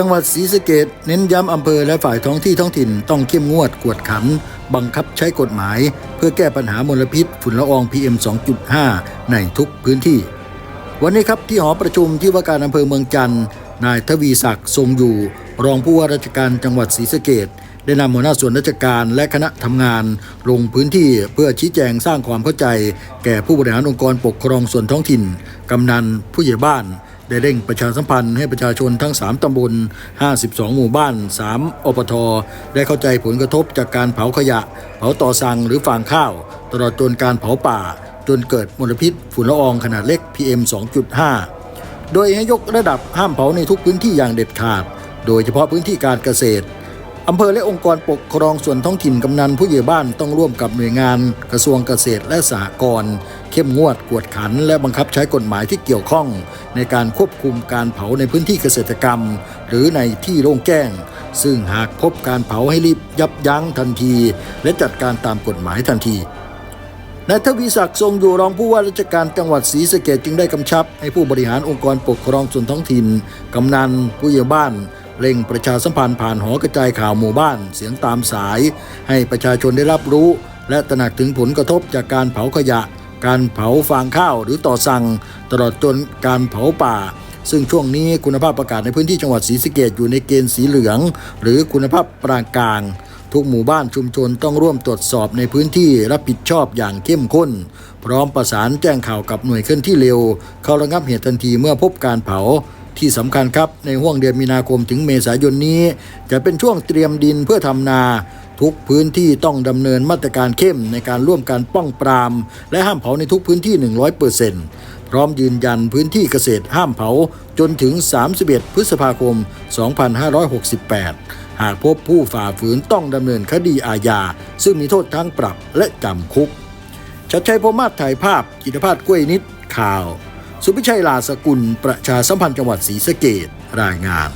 จังหวัดศรีสะเกดเน้นย้ำอำเภอและฝ่ายท้องที่ท้องถิ่นต้องเข้มงวดกวดขัน บังคับใช้กฎหมาย เพื่อแก้ปัญหามลพิษฝุ่นละออง PM 2.5 ในทุกพื้นที่ วันนี้ครับที่หอประชุมที่ว่าการอำเภอเมืองจันทร์นายทวีศักดิ์ทรงอยู่ รองผู้ว่าราชการจังหวัดศรีสะเกดได้นำหัวหน้าส่วนราชการและคณะทำงาน ลงพื้นที่เพื่อชี้แจงสร้างความเข้าใจ แก่ผู้บริหารองค์กรปกครองส่วนท้องถิ่น กำนันผู้ใหญ่บ้าน ได้เร่งประชาสัมพันธ์ให้ประชาชนทั้ง 3 ตำบล 52 หมู่บ้าน 3 อปท ได้เข้าใจผลกระทบจากการเผาขยะ เผาต่อสั่งหรือฟางข้าว ตลอดจนการเผาป่า จนเกิดมลพิษฝุ่นละอองขนาดเล็ก PM 2.5 โดยให้ยกระดับห้ามเผาในทุกพื้นที่อย่างเด็ดขาด โดยเฉพาะพื้นที่การเกษตร อำเภอและองค์กรปกครองส่วนท้องถิ่นกำนันผู้ใหญ่บ้านต้องร่วมกับหน่วยงานกระทรวงเกษตรและสหกรณ์เข้มงวดกวดขัน และบังคับใช้กฎหมายที่เกี่ยวข้อง ในการควบคุมการเผาในพื้นที่เกษตรกรรม หรือในที่โล่งแจ้ง ซึ่งหากพบการเผาให้รีบยับยั้งทันที และจัดการตามกฎหมายทันทีนายทวีศักดิ์ทรงอยู่รองผู้ว่าราชการจังหวัดศรีสะเกดจึงได้กำชับ ให้ผู้บริหารองค์กรปกครองส่วนท้องถิ่น กำนันผู้ใหญ่บ้าน เร่งประชาสัมพันธ์ผ่านหอกระจายข่าวหมู่บ้านเสียงตามสาย ให้ประชาชนได้รับรู้ และตระหนักถึงผลกระทบจากการเผาขยะ การเผาฟางข้าวหรือต่อสั่ง ตลอดจนการเผาป่า ซึ่งช่วงนี้คุณภาพอากาศในพื้นที่จังหวัดศรีสะเกดอยู่ในเกณฑ์สีเหลือง หรือคุณภาพปานกลางทุกหมู่บ้านชุมชนต้องร่วมตรวจสอบในพื้นที่รับผิดชอบอย่างเข้มข้น พร้อมประสานแจ้งข่าวกับหน่วยเคลื่อนที่เร็ว เข้าระงับเหตุทันทีเมื่อพบการเผา ที่สำคัญครับในห่วงเดือนมีนาคมถึงเมษายนนี้ จะเป็นช่วงเตรียมดินเพื่อทำนา ทุกพื้นที่ต้องดำเนินมาตรการเข้มในการร่วมการป้องปราม และห้ามเผาในทุกพื้นที่ 100%พร้อมยืนยันพื้นที่เกษตรห้ามเผาจนถึง 31 พฤษภาคม 2568 หากพบผู้ฝ่าฝืนต้องดำเนินคดีอาญาซึ่งมีโทษทั้งปรับและจำคุกชัดชัยพรหมาศถ่ายภาพกิตภาพกล้วยนิดข่าว สุพิชัยลาสกุล ประชาสัมพันธ์จังหวัดศรีสะเกดรายงาน